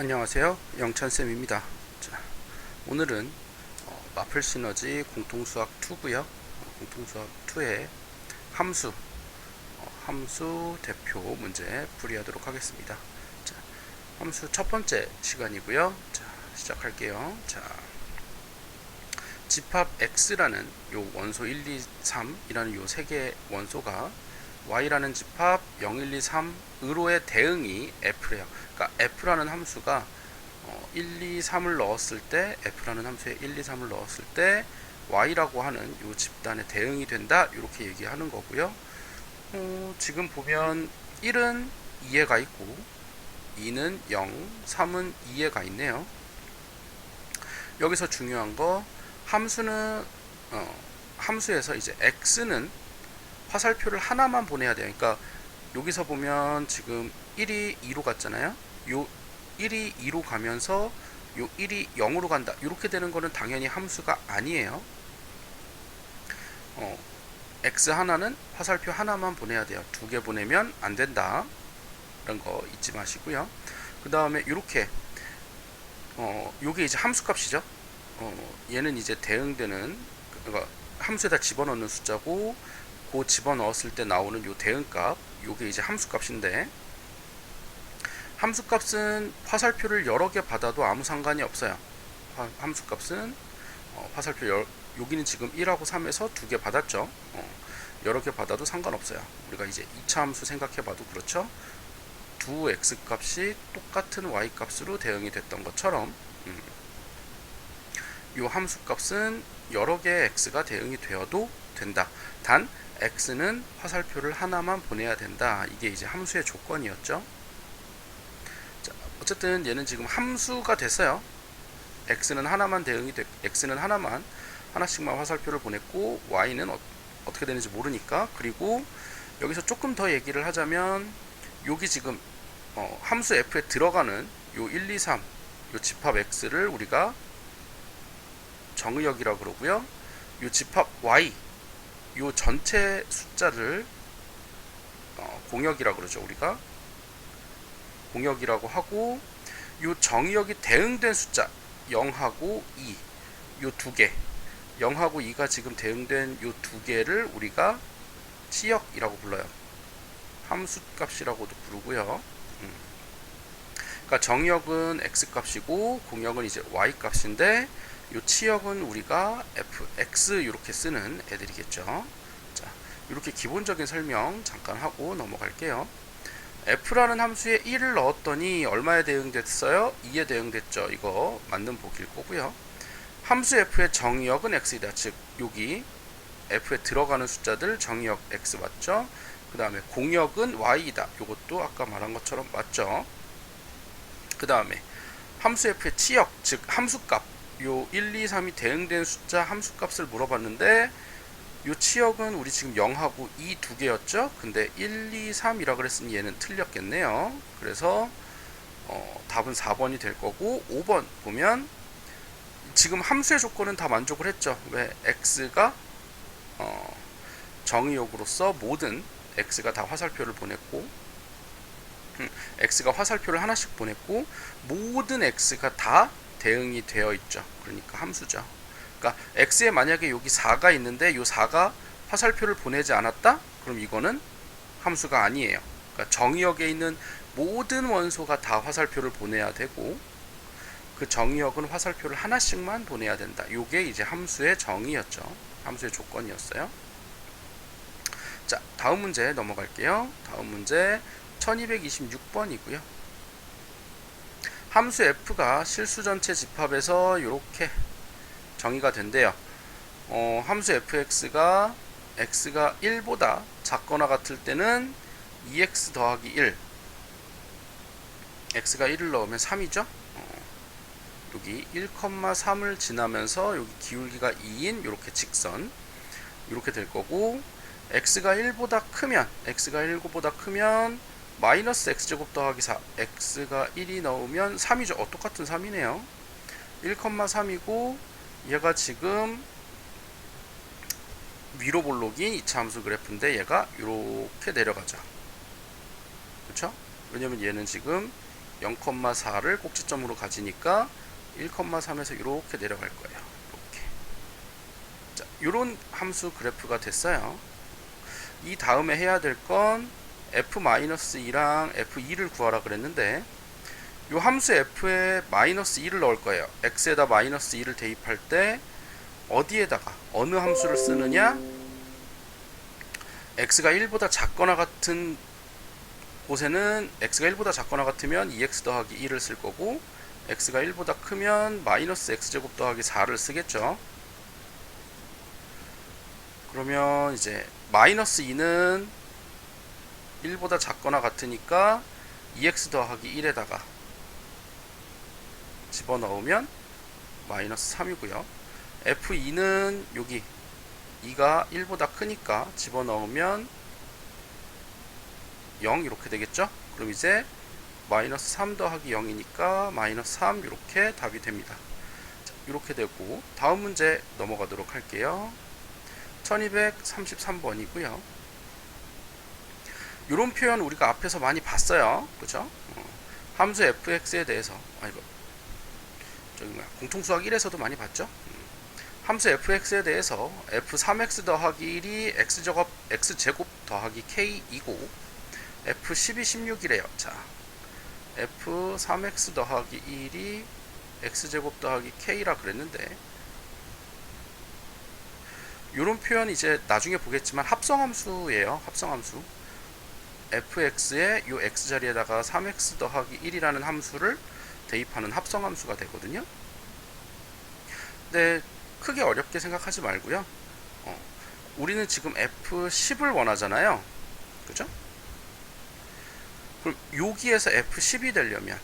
안녕하세요. 영찬쌤입니다. 자, 오늘은 어, 마플 시너지 공통수학 2고요. 공통수학 2의 함수 어, 함수 대표 문제 풀이하도록 하겠습니다. 자, 함수 첫 번째 시간이고요. 자, 시작할게요. 자, 집합 x라는 요 원소 1, 2, 3이라는 요 세 개의 원소가 y라는 집합 0, 1, 2, 3으로의 대응이 f 래요. 그러니까 f라는 함수가 어, 1, 2, 3을 넣었을 때 f라는 함수에 1, 2, 3을 넣었을 때 y라고 하는 이 집단의 대응이 된다 이렇게 얘기하는 거고요. 어, 지금 보면 1은 2에 가 있고 2는 0, 3은 2에 가 있네요. 여기서 중요한 거 함수는 어, 함수에서 이제 x는 화살표를 하나만 보내야 돼요. 그러니까 여기서 보면 지금 1이 2로 갔잖아요. 요 1이 2로 가면서 요 1이 0으로 간다. 이렇게 되는 거는 당연히 함수가 아니에요. 어, x 하나는 화살표 하나만 보내야 돼요. 두 개 보내면 안 된다. 이런 거 잊지 마시고요. 그 다음에 이렇게 어, 요게 이제 함수 값이죠. 어, 얘는 이제 대응되는 그러니까 함수에다 집어넣는 숫자고 그 집어넣었을 때 나오는 요 대응값 요게 이제 함수값인데 함수값은 화살표를 여러 개 받아도 아무 상관이 없어요. 화, 함수값은 어, 화살표 여, 여기는 지금 1하고 3에서 두 개 받았죠? 어, 여러 개 받아도 상관없어요. 우리가 이제 2차 함수 생각해 봐도 그렇죠? 두 x값이 똑같은 y값으로 대응이 됐던 것처럼 음, 요 함수 값은 여러 개의 x가 대응이 되어도 된다. 단 x는 화살표를 하나만 보내야 된다. 이게 이제 함수의 조건이었죠. 자, 어쨌든 얘는 지금 함수가 됐어요. x는 하나만 대응이 돼, x는 하나만 하나씩만 화살표를 보냈고 y는 어, 떻게 되는지 모르니까 그리고 여기서 조금 더 얘기를 하자면 여기 지금 어, 함수 f에 들어가는 요 1, 2, 3, 요 집합 x를 우리가 정의역이라고 그러고요. 요 집합 y 요 전체 숫자를 어, 공역이라고 그러죠 우리가. 공역이라고 하고 요 정의역이 대응된 숫자 0하고 2요두 개. 0하고 2가 지금 대응된 요두 개를 우리가 치역이라고 불러요. 함수 값이라고도 부르고요. 음. 그러니까 정의역은 x 값이고 공역은 이제 y 값인데 요 치역은 우리가 fx 이렇게 쓰는 애들이겠죠. 자, 이렇게 기본적인 설명 잠깐 하고 넘어갈게요. f라는 함수에 1을 넣었더니 얼마에 대응됐어요? 2에 대응됐죠. 이거 맞는 보기일 거고요. 함수 f의 정의역은 x이다. 즉 여기 f에 들어가는 숫자들 정의역 x 맞죠? 그 다음에 공역은 y이다. 이것도 아까 말한 것처럼 맞죠? 그 다음에 함수 f의 치역, 즉 함수값 요 1, 2, 3이 대응된 숫자 함수 값을 물어봤는데 요 치역은 우리 지금 0하고 2 두 개였죠. 근데 1, 2, 3이라 그랬으니 얘는 틀렸겠네요. 그래서 어, 답은 4번이 될 거고 5번 보면 지금 함수의 조건은 다 만족을 했죠. 왜 x가 어, 정의역으로서 모든 x가 다 화살표를 보냈고 음, x가 화살표를 하나씩 보냈고 모든 x가 다 대응이 되어 있죠. 그러니까 함수죠. 그러니까 x에 만약에 여기 4가 있는데 이 4가 화살표를 보내지 않았다? 그럼 이거는 함수가 아니에요. 그러니까 정의역에 있는 모든 원소가 다 화살표를 보내야 되고 그 정의역은 화살표를 하나씩만 보내야 된다. 이게 이제 함수의 정의였죠. 함수의 조건이었어요. 자, 다음 문제 넘어갈게요. 다음 문제 1226번이고요. 함수 f가 실수 전체 집합에서 이렇게 정의가 된대요. 어, 함수 fx가 x가 1보다 작거나 같을 때는 2x 더하기 1 x가 1을 넣으면 3이죠. 어, 여기 1,3을 지나면서 여기 기울기가 2인 이렇게 직선 이렇게 될 거고 x가 1보다 크면 x가 1보다 크면 마이너스 x제곱 더하기 4 x가 1이 넣으면 3이죠 어, 똑같은 3이네요 1,3이고 얘가 지금 위로 볼록인 2차 함수 그래프인데 얘가 이렇게 내려가죠 그렇죠 왜냐면 얘는 지금 0,4를 꼭지점으로 가지니까 1,3에서 이렇게 내려갈 거예요. 이렇게. 자, 요런 함수 그래프가 됐어요. 이 다음에 해야 될 건 f-2랑 f2를 구하라 그랬는데 요 함수 f에 마이너스 2를 넣을 거예요. x에다 마이너스 2를 대입할 때 어디에다가 어느 함수를 쓰느냐? x가 1보다 작거나 같은 곳에는 x가 1보다 작거나 같으면 2x 더하기 1을 쓸 거고 x가 1보다 크면 마이너스 x제곱 더하기 4를 쓰겠죠. 그러면 이제 마이너스 2는 1보다 작거나 같으니까 2x 더하기 1에다가 집어넣으면 마이너스 3이고요. f2는 여기 2가 1보다 크니까 집어넣으면 0 이렇게 되겠죠? 그럼 이제 마이너스 3 더하기 0이니까 마이너스 3 이렇게 답이 됩니다. 자, 이렇게 되고 다음 문제 넘어가도록 할게요. 1233번이고요. 이런 표현 우리가 앞에서 많이 봤어요. 그죠? 어, 함수 fx에 대해서 아 이거 저기 뭐야 공통수학 1에서도 많이 봤죠? 음, 함수 fx에 대해서 f3x 더하기 1이 x제곱 x제곱 더하기 k이고 f12, 16이래요. 자, f3x 더하기 1이 x제곱 더하기 k라 그랬는데 이런 표현 이제 나중에 보겠지만 합성함수예요. 합성함수. Fx에 요 x 자리에다가 3x 더하기 1이라는 함수를 대입하는 합성 함수가 되거든요. 근데 크게 어렵게 생각하지 말고요. 어, 우리는 지금 f10을 원하잖아요. 그죠? 그럼 여기에서 f10이 되려면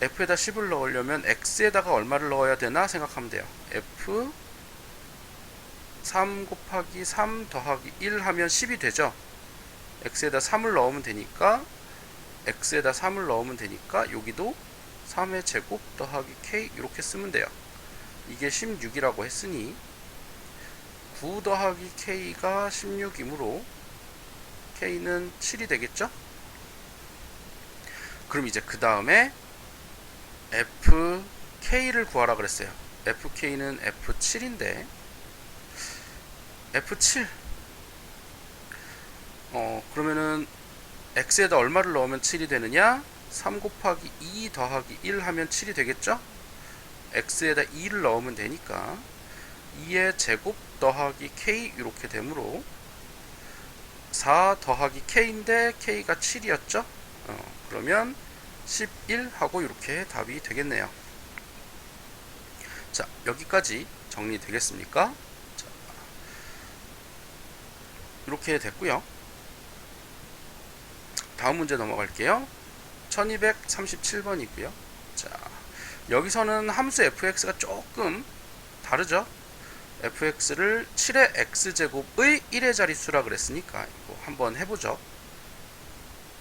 f에다 10을 넣으려면 x에다가 얼마를 넣어야 되나 생각하면 돼요. f 3 곱하기 3 더하기 1 하면 10이 되죠. X에다 3을 넣으면 되니까 x에다 3을 넣으면 되니까 여기도 3의 제곱 더하기 k 이렇게 쓰면 돼요. 이게 16이라고 했으니 9 더하기 k가 16이므로 k는 7이 되겠죠? 그럼 이제 그 다음에 fk를 구하라 그랬어요. fk는 f7인데 f7 어 그러면은 x에다 얼마를 넣으면 7이 되느냐? 3 곱하기 2 더하기 1 하면 7이 되겠죠? X에다 2를 넣으면 되니까 2의 제곱 더하기 k 이렇게 되므로 4 더하기 k인데 k가 7이었죠? 어, 그러면 11 하고 이렇게 답이 되겠네요. 자 여기까지 정리되겠습니까? 자, 이렇게 됐고요 다음 문제 넘어갈게요. 1237번이고요. 자, 여기서는 함수 fx가 조금 다르죠? fx를 7의 x제곱의 1의 자릿수라 그랬으니까 이거 한번 해보죠.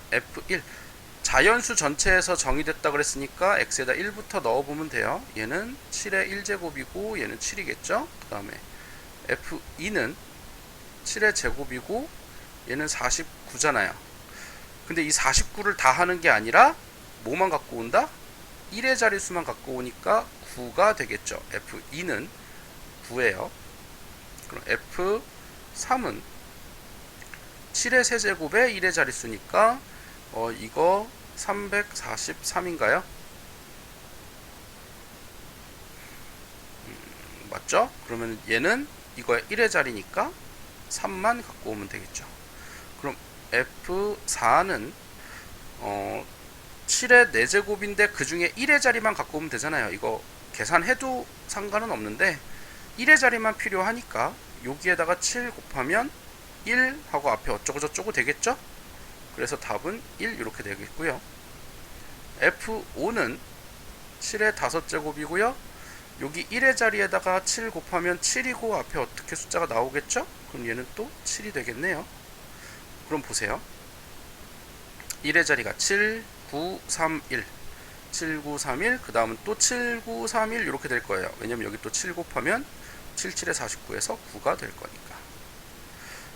f1 자연수 전체에서 정의됐다 그랬으니까 x에다 1부터 넣어보면 돼요. 얘는 7의 1제곱이고 얘는 7이겠죠? 그 다음에 f2는 7의 제곱이고 얘는 49잖아요. 근데 이 49를 다 하는 게 아니라 뭐만 갖고 온다? 1의 자릿수만 갖고 오니까 9가 되겠죠. F2는 9예요. 그럼 F3은 7의 세제곱에 1의 자릿수니까 어 이거 343인가요? 음, 맞죠? 그러면 얘는 이거의 1의 자리니까 3만 갖고 오면 되겠죠. 그럼 F4는 어 7의 4제곱인데 그 중에 1의 자리만 갖고 오면 되잖아요. 이거 계산해도 상관은 없는데 1의 자리만 필요하니까 여기에다가 7 곱하면 1 하고 앞에 어쩌고 저쩌고 되겠죠? 그래서 답은 1 이렇게 되겠고요. F5는 7의 5제곱이고요. 여기 1의 자리에다가 7 곱하면 7이고 앞에 어떻게 숫자가 나오겠죠? 그럼 얘는 또 7이 되겠네요. 그럼 보세요. 1의 자리가 7, 9, 3, 1. 7, 9, 3, 1. 그 다음은 또 7, 9, 3, 1 이렇게 될 거예요. 왜냐면 여기 또 7 곱하면 7, 7에 49에서 9가 될 거니까.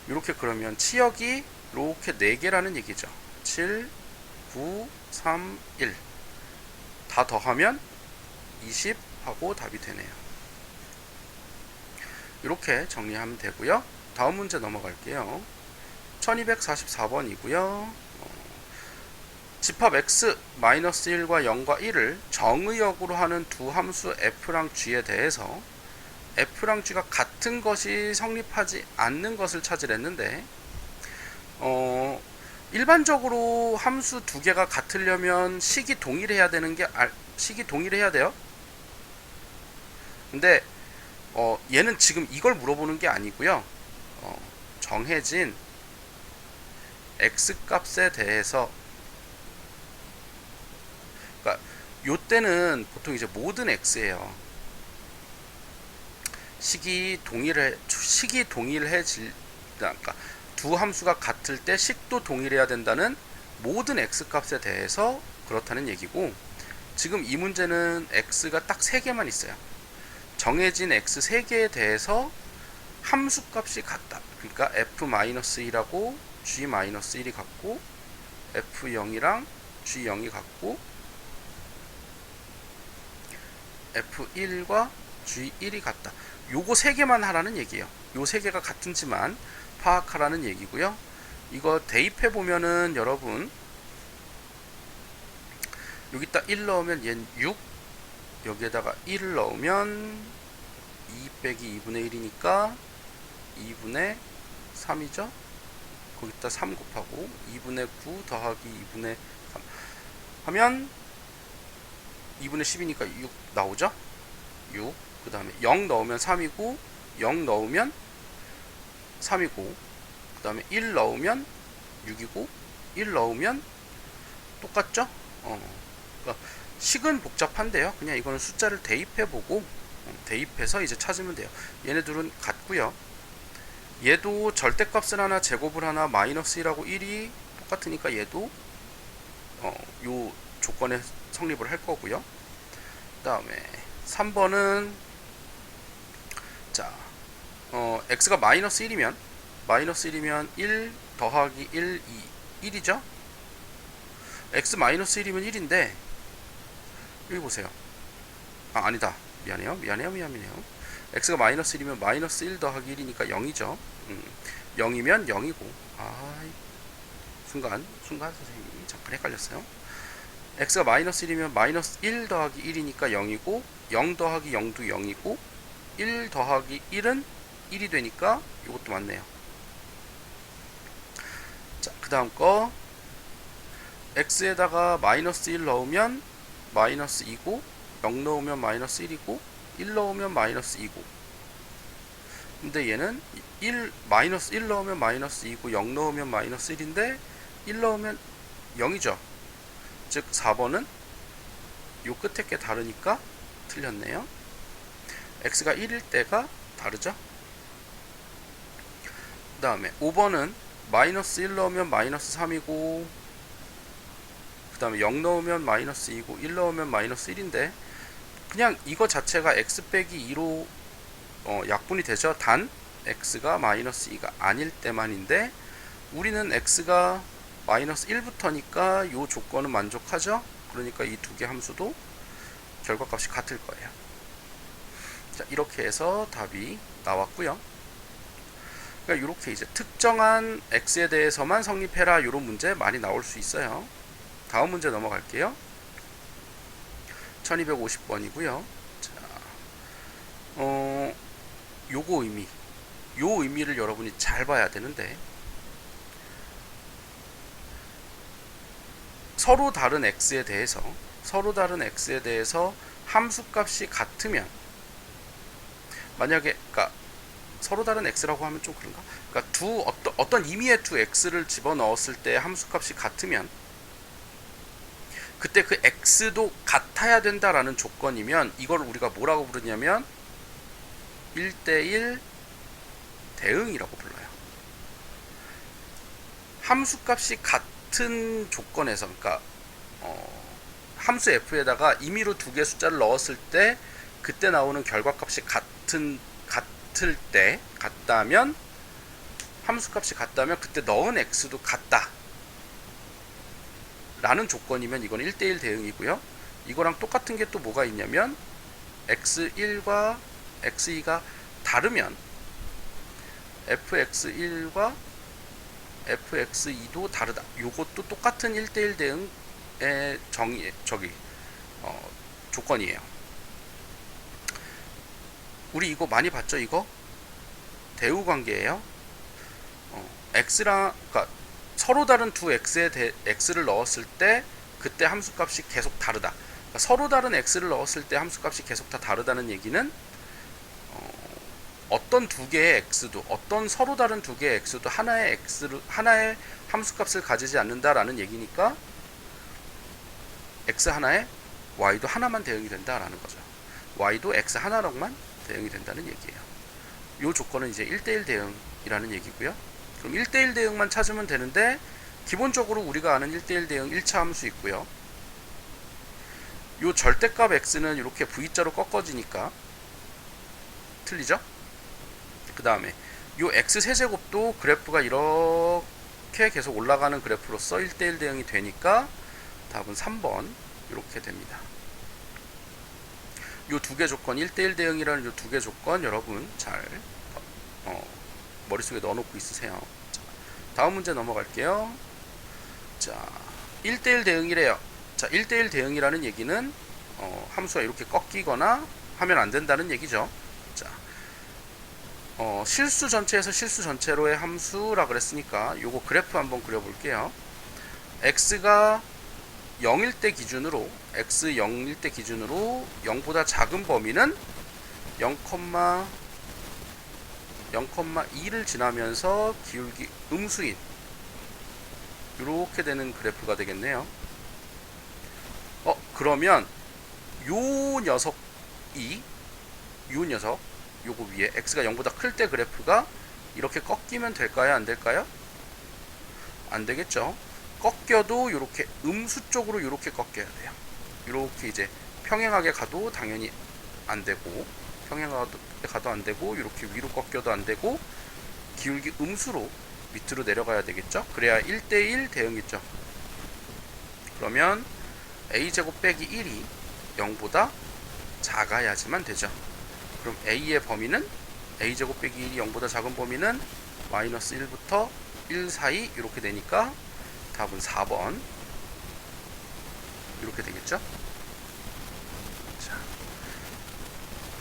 이렇게 그러면 치역이 이렇게 4개라는 얘기죠. 7, 9, 3, 1. 다 더하면 20 하고 답이 되네요. 이렇게 정리하면 되고요. 다음 문제 넘어갈게요. 1244번이고요. 집합 x 마이너스 1과 0과 1을 정의역으로 하는 두 함수 f랑 g에 대해서 f랑 g가 같은 것이 성립하지 않는 것을 찾으랬는데 어, 일반적으로 함수 두 개가 같으려면 식이 동일해야 되는 게 알- 식이 동일해야 돼요. 근데 어, 얘는 지금 이걸 물어보는 게 아니고요. 어, 정해진 x 값에 대해서 그러니까 요 때는 보통 이제 모든 x예요. 식이 동일해 식이 동일해질 그러니까 두 함수가 같을 때 식도 동일해야 된다는 모든 x 값에 대해서 그렇다는 얘기고 지금 이 문제는 x가 딱세 개만 있어요. 정해진 x 세 개에 대해서 함수 값이 같다. 그러니까 f-1하고 g-1이 같고 f0이랑 g0이 같고 f1과 g1이 같다. 요거 세 개만 하라는 얘기예요. 요 세 개가 같은지만 파악하라는 얘기고요. 이거 대입해 보면은 여러분 여기다 1 넣으면 얘는 6 여기에다가 1을 넣으면 2 빼기 2분의 1이니까 2분의 3이죠. 거기다 3 곱하고 2분의 9 더하기 2분의 3 하면 2분의 10이니까 6 나오죠? 6. 그 다음에 0 넣으면 3이고, 0 넣으면 3이고, 그 다음에 1 넣으면 6이고, 1 넣으면 똑같죠? 어. 그러니까 식은 복잡한데요. 그냥 이거는 숫자를 대입해보고, 어, 대입해서 이제 찾으면 돼요. 얘네들은 같고요. 얘도 절대값을 하나, 제곱을 하나, 마이너스 1하고 1이 똑같으니까 얘도 어, 요 조건에 성립을 할 거고요. 그 다음에 3번은 자, 어, x가 마이너스 1이면 마이너스 1이면 1 더하기 1, 2, 1이죠? x 마이너스 1이면 1인데 여기 보세요. 아, 아니다. 미안해요. 미안해요. 미안해요. X가 마이너스 1이면 마이너스 1 더하기 1이니까 0이죠. 음, 0이면 0이고 아, 순간 순간 선생님이 잠깐 헷갈렸어요. x가 마이너스 1이면 마이너스 1 더하기 1이니까 0이고 0 더하기 0도 0이고 1 더하기 1은 1이 되니까 이것도 맞네요. 자, 그 다음 거 x에다가 마이너스 1 넣으면 마이너스 2고 0 넣으면 마이너스 1이고 1 넣으면 마이너스 2고 근데 얘는 1 마이너스 1 넣으면 마이너스 2고 0 넣으면 마이너스 1인데 1 넣으면 0이죠. 즉 4번은 요 끝에 게 다르니까 틀렸네요. x가 1일 때가 다르죠. 그 다음에 5번은 마이너스 1 넣으면 마이너스 3이고 그 다음에 0 넣으면 마이너스 2고 1 넣으면 마이너스 1인데 그냥 이거 자체가 x 빼기 2로 어, 약분이 되죠. 단 x가 마이너스 2가 아닐 때만인데 우리는 x가 마이너스 1부터니까 이 조건은 만족하죠. 그러니까 이 두 개 함수도 결과값이 같을 거예요. 자, 이렇게 해서 답이 나왔고요. 그러니까 이렇게 이제 특정한 x에 대해서만 성립해라 이런 문제 많이 나올 수 있어요. 다음 문제 넘어갈게요. 1250번이고요. 자, 어, 요거 의미, 요 의미를 여러분이 잘 봐야 되는데 서로 다른 x에 대해서 서로 다른 x에 대해서 함수값이 같으면 만약에 그러니까 서로 다른 x라고 하면 좀 그런가? 그러니까 두 어떤 어떤 의미의 두 x를 집어 넣었을 때 함수값이 같으면 그때 그 x도 같아야 된다라는 조건이면 이걸 우리가 뭐라고 부르냐면 1대1 대응이라고 불러요. 함수값이 같은 조건에서 그러니까 어, 함수 f에다가 임의로 두 개 숫자를 넣었을 때 그때 나오는 결과값이 같은 같을 때 같다면 함수값이 같다면 그때 넣은 x도 같다. 라는 조건이면 이건 1대1 대응이고요. 이거랑 똑같은 게 또 뭐가 있냐면 x1과 x2가 다르면 fx1과 fx2도 다르다. 요것도 똑같은 1대1 대응의 정의 저기 어, 조건이에요. 우리 이거 많이 봤죠? 이거 대우 관계예요. 어, x랑 그러니까 서로 다른 두 x에 대, x를 넣었을 때 그때 함수값이 계속 다르다. 그러니까 서로 다른 x를 넣었을 때 함수값이 계속 다 다르다는 얘기는 어, 떤두 개의 x도 어떤 서로 다른 두 개의 x도 하나의 x를 하나의 함수값을 가지지 않는다라는 얘기니까 x 하나에 y도 하나만 대응이 된다라는 거죠. y도 x 하나로만 대응이 된다는 얘기예요. 이 조건은 이제 1대1 대응이라는 얘기고요. 그럼 1대1 대응만 찾으면 되는데 기본적으로 우리가 아는 1대1 대응 1차 함수 있고요. 요 절대값 x는 이렇게 v자로 꺾어지니까 틀리죠? 그 다음에 요 x 세제곱도 그래프가 이렇게 계속 올라가는 그래프로서 1대1 대응이 되니까 답은 3번 이렇게 됩니다. 요 두 개 조건 1대1 대응이라는 요 두 개 조건 여러분 잘 어, 머릿속에 넣어놓고 있으세요. 자, 다음 문제 넘어갈게요. 자, 1대1 대응이래요. 자, 1대1 대응이라는 얘기는 어, 함수가 이렇게 꺾이거나 하면 안 된다는 얘기죠. 자, 어, 실수 전체에서 실수 전체로의 함수라 그랬으니까 요거 그래프 한번 그려볼게요. x가 0일 때 기준으로 x 0일 때 기준으로 0보다 작은 범위는 0, 0,2를 지나면서 기울기 음수인 이렇게 되는 그래프가 되겠네요. 어 그러면 요 녀석이 요 녀석 요거 위에 x가 0보다 클 때 그래프가 이렇게 꺾이면 될까요? 안 될까요? 안 되겠죠. 꺾여도 이렇게 음수 쪽으로 이렇게 꺾여야 돼요. 이렇게 이제 평행하게 가도 당연히 안 되고 평행하게 가도 안 되고 이렇게 위로 꺾여도 안 되고 기울기 음수로 밑으로 내려가야 되겠죠. 그래야 1대1 대응이죠. 그러면 a제곱 빼기 1이 0보다 작아야지만 되죠. 그럼 a의 범위는 a제곱 빼기 1이 0보다 작은 범위는 마이너스 1부터 1 사이 이렇게 되니까 답은 4번 이렇게 되겠죠? 자,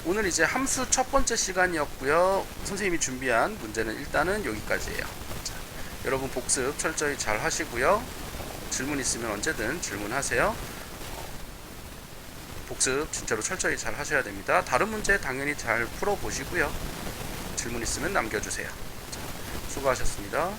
오늘 이제 함수 첫 번째 시간이었고요. 선생님이 준비한 문제는 일단은 여기까지예요. 자, 여러분 복습 철저히 잘 하시고요. 어, 질문 있으면 언제든 질문하세요. 어, 복습 진짜로 철저히 잘 하셔야 됩니다. 다른 문제 당연히 잘 풀어 보시고요. 질문 있으면 남겨주세요. 자, 수고하셨습니다.